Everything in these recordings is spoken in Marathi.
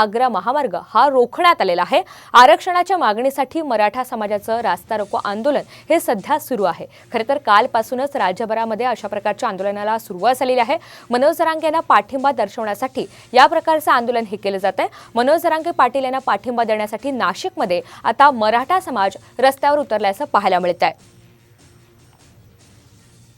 आग्रा महामार्ग हा रोखण्यात आलेला आहे. आरक्षणाच्या मागणीसाठी मराठा समाजाचं रास्ता रोको आंदोलन हे सध्या सुरू आहे. खरं तर कालपासूनच राज्यभरामध्ये अशा प्रकारच्या आंदोलनाला सुरुवात झालेली आहे. मनोज जरांगे यांना पाठिंबा दर्शवण्यासाठी या प्रकारचं आंदोलन हे केलं जात आहे मनोज जरांगे पाटील यांना पाठिंबा देण्यासाठी नाशिकमध्ये आता मराठा समाज रस्त्यावर उतरल्याचं पाहायला मिळत आहे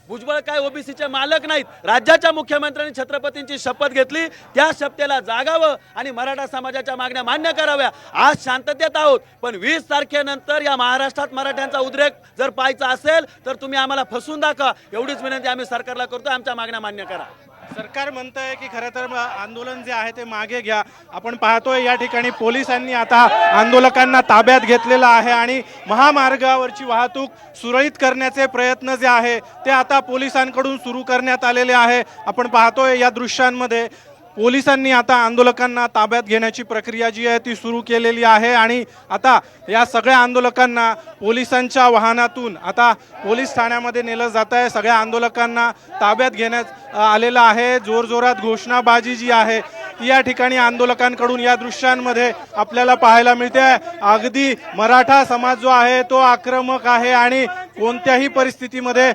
भुजबळ काय ओबीसीचे मालक नाहीत. राज्याच्या मुख्यमंत्र्यांनी छत्रपतींची शपथ घेतली. त्या शपथेला जागावं आणि मराठा समाजाच्या मागण्या मान्य कराव्या. आज शांततेत आहोत. पण वीस तारखेनंतर या महाराष्ट्रात मराठ्यांचा उद्रेक जर पाहायचा असेल तर तुम्ही आम्हाला फसवून दाखवा. एवढीच विनंती आम्ही सरकारला करतो आमच्या मागण्या मान्य करा. सरकार म्हणतंय की खरं तर आंदोलन जे आहे ते मागे घ्या. आपण पाहतोय या ठिकाणी पोलिसांनी आता आंदोलकांना ताब्यात घेतलेलं आहे आणि महामार्गावरची वाहतूक सुरळीत करण्याचे प्रयत्न जे आहे ते आता पोलिसांकडून सुरू करण्यात आलेले आहे. आपण पाहतोय या दृश्यांमध्ये पोलिसांनी आता आंदोलकांना ताब्यात घेण्याची प्रक्रिया जी आहे ती सुरू केलेली आहे आणि आता या सगळ्या आंदोलकांना पोलिसांच्या वाहनातून आता पोलीस ठाण्यामध्ये नेलं जात आहे. सगळ्या आंदोलकांना ताब्यात घेण्यात आलेलं आहे. जोरजोरात घोषणाबाजी जी आहे या ठिकाणी आंदोलकांकडून या दृश्यांमध्ये आपल्याला पाहायला मिळते. अगदी मराठा समाज जो आहे तो आक्रमक आहे आणि कोणत्याही परिस्थितीमध्ये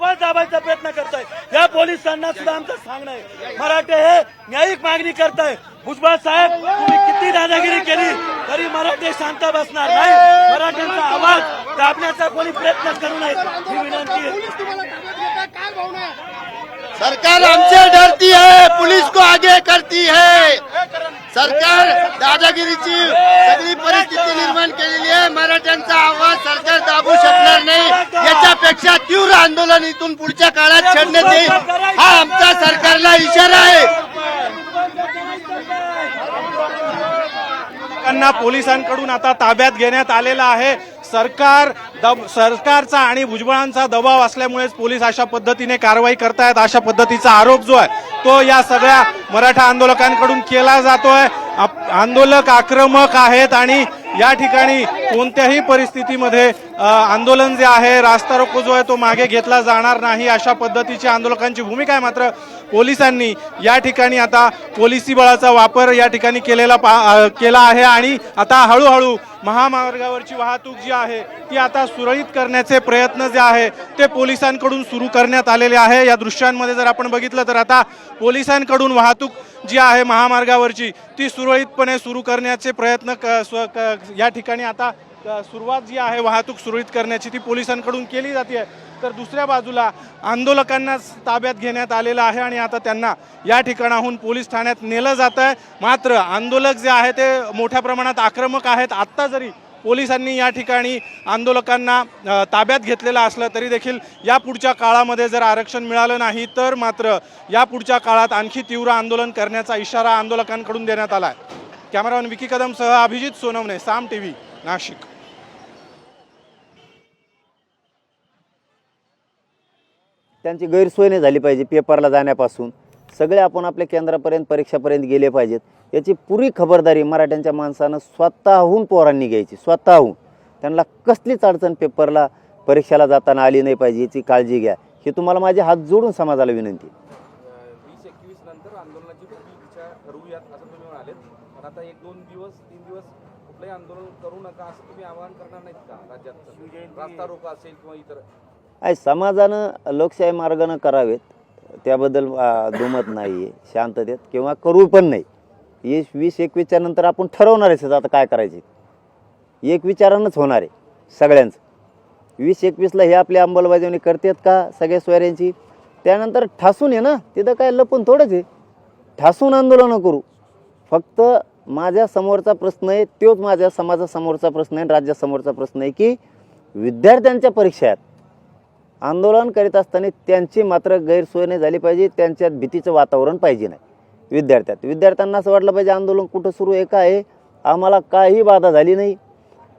आवाज दाबायचा प्रयत्न करताय. या पोलिसांना सुद्धा आमचं सांगणं आहे. मराठे हे न्यायिक मागणी करताय. भुजबळ साहेब तुम्ही किती दादागिरी केली तरी मराठे शांत बसणार नाही. मराठ्यांचा आवाज दाबण्याचा कोणी प्रयत्न करू नये. ही विनंती आहे. सरकार हमसे डरती है पुलिस को आगे करती है. सरकार दादागिरीची सगळी परिस्थिती निर्माण केलेली आहे. मराठ्यांचा आवाज सरकार दाबू शकणार नाही. याच्यापेक्षा तीव्र आंदोलन इथून पुढच्या काळात छेडण्यात येईल. हा आमचा सरकारला इशारा आहे. पोलिसांकडून आता ताब्यात घेण्यात आलेला आहे. सरकार दब सरकारचा आणि भुजबळांचा दबाव असल्यामुळेच पोलीस अशा पद्धतीने कारवाई करतायत अशा पद्धतीचा आरोप जो आहे तो या सगळ्या मराठा आंदोलकांकडून केला जातोय. आप- आंदोलक आक्रमक आहेत आणि या ठिकाणी कोणत्याही परिस्थितीमध्ये आंदोलन जे आहे रास्ता रोको जो आहे तो मागे घेतला जाणार नाही अशा पद्धतीची आंदोलकांची भूमिका आहे मात्र पोलिसांनी या ठिकाणी आता पोलिसी बळाचा वापर या ठिकाणी केलेला पा केला आहे आणि आता हळूहळू महामार्गावरची वाहतूक जी आहे ती आता सुरळीत करण्याचे प्रयत्न जे आहे ते पोलिसांकडून सुरू करण्यात आलेले आहे. या दृश्यांमध्ये जर आपण बघितलं तर आता पोलिसांकडून वाहतूक जी आहे महामार्गावरची ती सुरळीतपणे सुरू करण्याचे प्रयत्न क स्व क या ठिकाणी आता सुरुवात जी आहे वाहतूक सुरळीत करण्याची ती पोलिसांकडून केली जाते. तर दुसऱ्या बाजूला आंदोलकांना ताब्यात घेण्यात आलेलं आहे आणि आता त्यांना या ठिकाणाहून पोलीस ठाण्यात नेलं जात आहे मात्र आंदोलक जे आहे ते मोठ्या प्रमाणात आक्रमक आहेत. आत्ता जरी पोलिसांनी या ठिकाणी आंदोलकांना ताब्यात घेतलेलं असलं तरी देखील या पुढच्या काळामध्ये जर आरक्षण मिळालं नाही तर मात्र या पुढच्या काळात आणखी तीव्र आंदोलन करण्याचा इशारा आंदोलकांकडून देण्यात आला आहे कॅमेरामॅन विकी कदमसह अभिजित सोनवणे साम टी व्ही नाशिक. त्यांची गैरसोय नाही झाली पाहिजे पेपरला जाण्यापासून. सगळे आपण आपल्या केंद्रापर्यंत परीक्षापर्यंत गेले पाहिजेत. याची पुरी खबरदारी मराठ्यांच्या माणसानं स्वतःहून पोरांनी घ्यायची स्वतःहून. त्यांना कसलीच अडचण पेपरला परीक्षेला जाताना आली नाही पाहिजे याची काळजी घ्या. हे तुम्हाला माझे हात जोडून समाजाला विनंती वीस एकवीस नंतर आंदोलनाची इच्छा ठरवूयात असं तुम्ही म्हणाले पण आता एक दोन दिवस तीन दिवस कुठलंही आंदोलन करू नका असं तुम्ही आवाहन करणार नाहीत का राज्यात? रास्ता रोको असेल किंवा इतर. आहे समाजानं लोकशाही मार्गानं करावेत. त्याबद्दल दुमत नाही आहे शांततेत किंवा करू पण नाही. हे वीस एकवीसच्या नंतर आपण ठरवणार आहे आता काय करायचे. एक विचारानंच होणार आहे सगळ्यांचं. वीस एकवीसला हे आपली अंमलबजावणी करतात का सगळ्या सोयऱ्यांची? त्यानंतर ठासून आहे ना तिथं काय लपून थोडंच आहे ठासून आंदोलनं करू. फक्त माझ्या समोरचा प्रश्न आहे तोच माझ्या समाजासमोरचा प्रश्न आहे राज्यासमोरचा प्रश्न आहे की विद्यार्थ्यांच्या परीक्षा आहेत आंदोलन करीत असताना त्यांची मात्र गैरसोय नाही झाली पाहिजे त्यांच्यात भीतीचं वातावरण पाहिजे नाही. विद्यार्थ्यात विद्यार्थ्यांना असं वाटलं पाहिजे आंदोलन कुठं सुरू आहे काय आहे? आम्हाला काही बाधा झाली नाही.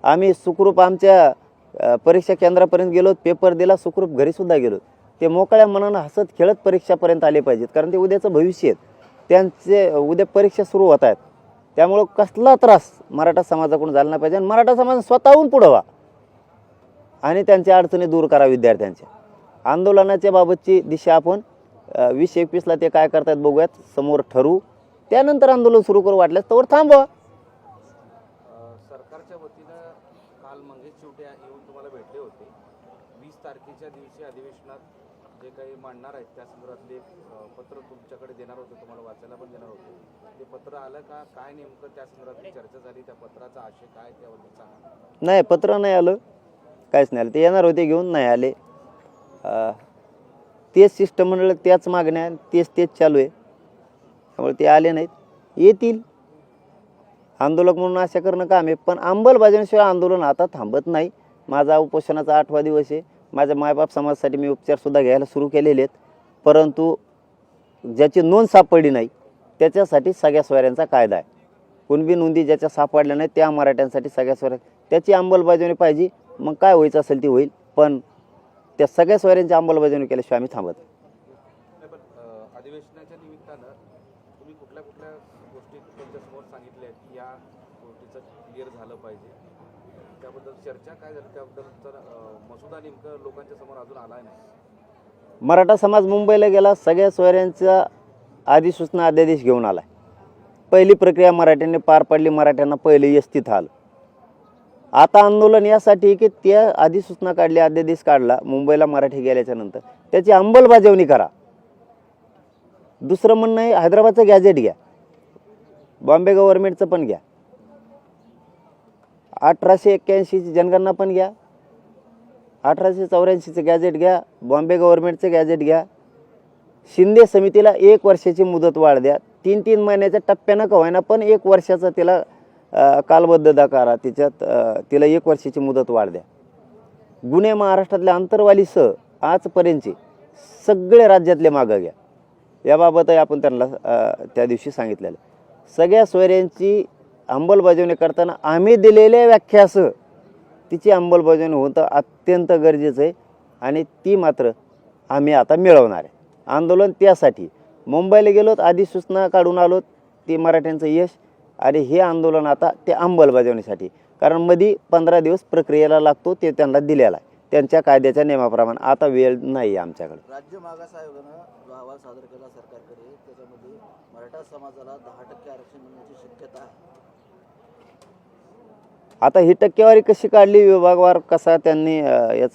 आम्ही सुखरूप आमच्या परीक्षा केंद्रापर्यंत गेलो पेपर दिला सुखरूप घरीसुद्धा गेलो. ते मोकळ्या मनानं हसत खेळत परीक्षापर्यंत आले पाहिजेत कारण ते उद्याचं भविष्य आहेत. त्यांचे उद्या परीक्षा सुरू होत आहेत. त्यामुळं कसला त्रास मराठा समाजाकडून झाला नाही पाहिजे आणि मराठा समाज स्वतःहून पुढं व्हा. आणि त्यांच्या अडचणी दूर करा विद्यार्थ्यांच्या. आंदोलनाच्या बाबतची दिशा आपण वीस एकवीसला ते काय करतात बघूयात. समोर ठरवू त्यानंतर आंदोलन सुरू करू वाटल्यास तर थांबवा. सरकारच्या वतीनं काल मंगेश चिवटे येऊन तुम्हाला भेटले होते. वीस तारखेच्या दिवशी अधिवेशनात जे काही मांडणार आहेत त्या संदर्भातले पत्र तुमच्याकडे देणार होते. तुम्हाला वाचायला पण देणार होते. ते पत्र आलं का? काय नेमकं त्या संदर्भातली चर्चा झाली? त्या पत्राचा आशय काय त्याबद्दल सांगा. नाही पत्र नाही आलं. काहीच नाही आलं. ते येणार होते घेऊन नाही आले. तेच शिष्टमंडळ त्याच मागण्या तेच तेच चालू आहे. त्यामुळे ते आले नाहीत. येतील. आंदोलक म्हणून आशा करणं काम आहे पण अंमलबजावणीशिवाय आंदोलन आता थांबत नाही. माझा उपोषणाचा आठवा दिवस आहे. माझ्या मायबाप समाजासाठी मी उपचारसुद्धा घ्यायला सुरू केलेले आहेत. परंतु ज्याची नोंद सापडली नाही त्याच्यासाठी सगळ्या सोयऱ्यांचा कायदा आहे. कुणबी नोंदी ज्याच्या सापडल्या नाही त्या मराठ्यांसाठी सगळ्या सोयऱ्या त्याची अंमलबजावणी पाहिजे. मग काय व्हायचं असेल ती होईल. पण त्या सगळ्या सोयऱ्यांची अंमलबजावणी केल्याशिवाय आम्ही थांबत नाही. नाही पण अ, अधिवेशनाच्या निमित्तानं तुम्ही कुठल्या कुठल्या गोष्टी त्यांच्यासमोर सांगितल्या आहेत की या गोष्टीचं क्लिअर झालं पाहिजे? त्याबद्दल चर्चा काय झाली? त्याबद्दलचा अ, मसुदा नेमकं लोकांच्या समोर अजून आला नाही. मराठा समाज मुंबईला गेला सगळ्या सोयऱ्यांचा अधिसूचना अध्यादेश घेऊन आला पहिली प्रक्रिया मराठ्यांनी पार पाडली मराठ्यांना पहिले यस्तीत आलं. आता आंदोलन यासाठी की त्या अधिसूचना काढली अध्यादेश काढला मुंबईला मराठी गेल्याच्यानंतर. त्याची अंमलबजावणी करा. दुसरं म्हणणं आहे हैदराबादचं गॅजेट घ्या. बॉम्बे गव्हर्नमेंटचं पण घ्या. अठराशे एक्क्याऐंशीची जनगणना पण घ्या. अठराशे चौऱ्याऐंशीचं गॅजेट घ्या. बॉम्बे गव्हर्नमेंटचं गॅजेट घ्या. शिंदे समितीला एक वर्षाची मुदत वाढ द्या. तीन तीन महिन्याच्या टप्प्यानं का होईना पण एक वर्षाचा तिला कालबद्धता करा तिच्यात तिला एक वर्षाची मुदत वाढ द्या गुन्हे महाराष्ट्रातल्या आंतरवालीसह आजपर्यंतचे सगळे राज्यातले मागं घ्या. याबाबतही आपण त्यांना त्या दिवशी सांगितलेलं. सगळ्या सोयऱ्यांची अंमलबजावणी करताना आम्ही दिलेल्या व्याख्यासह तिची अंमलबजावणी होणं अत्यंत गरजेचं आहे आणि ती मात्र आम्ही आता मिळवणार आहे. आंदोलन त्यासाठी. मुंबईला गेलोत आधी सूचना काढून आलोत ते मराठ्यांचं यश आणि हे आंदोलन आता ते अंमलबजावणीसाठी. कारण मधी पंधरा दिवस प्रक्रियेला लागतो ते त्यांना दिलेला आहे. त्यांच्या कायद्याच्या नियमाप्रमाणे आता वेळ नाही आहे आमच्याकडे. राज्य मागास आयोगानं जो अहवाल सादर केला सरकारकडे त्याच्यामध्ये मराठा समाजाला दहा टक्के आरक्षण मिळण्याची शक्यता आहे. आता ही टक्केवारी कशी काढली विभागवार कसा त्यांनी याचं